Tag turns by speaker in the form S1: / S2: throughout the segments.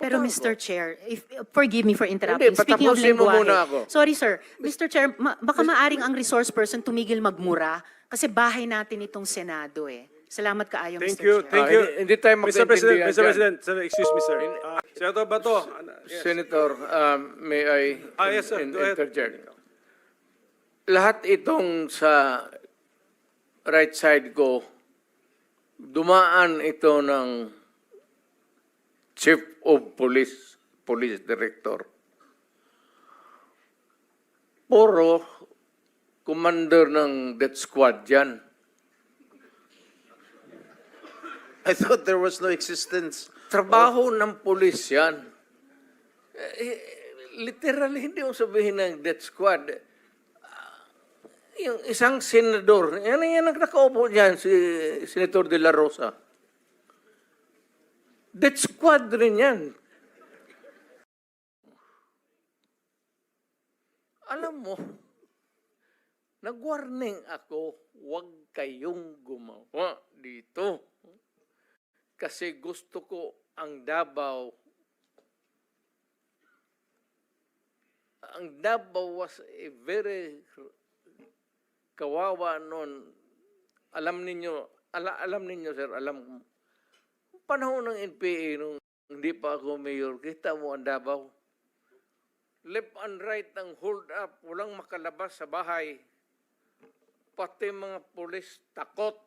S1: Pero Mr. Chair, if, forgive me for interrupting.
S2: Hindi,
S1: Speaking of
S2: patapusin mo
S1: lengguwahe.
S2: muna ako.
S1: Sorry sir. Mr. Chair, ma- baka maaring ang resource person tumigil magmura kasi bahay natin itong Senado eh. Salamat kaayo,
S3: Thank
S1: Mr.
S3: you,
S1: Chair.
S3: thank
S2: Ah,
S3: you.
S2: hindi- hindi tayo
S3: Mr. President,
S2: magkaintindihan
S3: Mr.
S2: dyan.
S3: President, sir, excuse me, sir. Uh, Senator Bato, ano, yes.
S2: Senator, um, may I
S3: Ah, yes, sir.
S2: in-
S3: Go ahead.
S2: interject? Lahat itong sa right side ko, dumaan ito ng Chief of Police, Police Director. Puro commander ng death squad yan.
S4: I thought there was no existence.
S2: Trabaho ng pulis yan. Eh, literally, hindi mo sabihin ng death squad. Ah, yung isang senador, yan yan ang nakaupo dyan, si Senator De La Rosa. Death squad rin yan. Alam mo, nag-warning ako, huwag kayong gumawa dito. Kasi gusto ko ang Davao. Ang Davao was a very kawawa noon. Alam ninyo, ala, alam ninyo sir, alam panahon ng NPA nung hindi pa ako mayor, kita mo ang Davao. Left and right ang hold up, walang makalabas sa bahay. Pati mga pulis takot.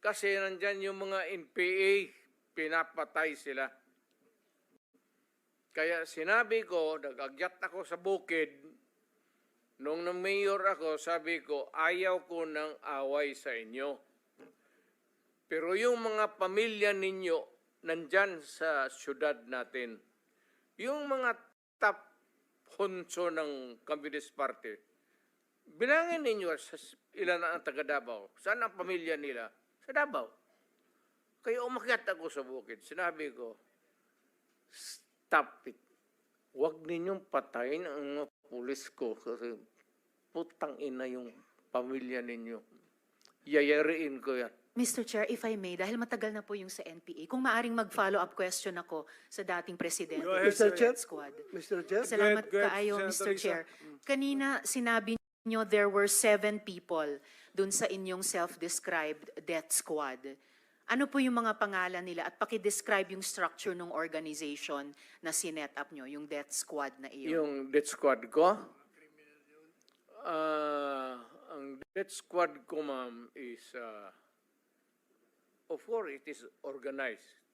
S2: Kasi nandyan yung mga NPA, pinapatay sila. Kaya sinabi ko, nagagyat ako sa bukid, nung na mayor ako, sabi ko, ayaw ko ng away sa inyo. Pero yung mga pamilya ninyo, nandyan sa syudad natin, yung mga top honso ng Communist Party, bilangin ninyo sa ilan ang taga Davao. Saan ang pamilya nila? Sa Davao. Kaya umakyat ako sa bukid. Sinabi ko, stop it. Huwag ninyong patayin ang mga pulis ko kasi putang ina yung pamilya ninyo. Yayariin ko yan.
S1: Mr. Chair, if I may, dahil matagal na po yung sa NPA, kung maaring mag-follow-up question ako sa dating presidente
S3: ahead, Mr. Chair.
S1: Squad.
S5: Mr. Chair?
S1: Salamat
S3: Go ahead, go ahead,
S1: kaayo,
S3: Senator
S1: Mr. Chair. Kanina sinabi nyo there were seven people dun sa inyong self-described death squad. Ano po yung mga pangalan nila at paki-describe yung structure ng organization na sinet up nyo, yung death squad na iyon?
S2: Yung death squad ko, ah, ang death squad ko, ma'am, is, ah, of course, it is organized.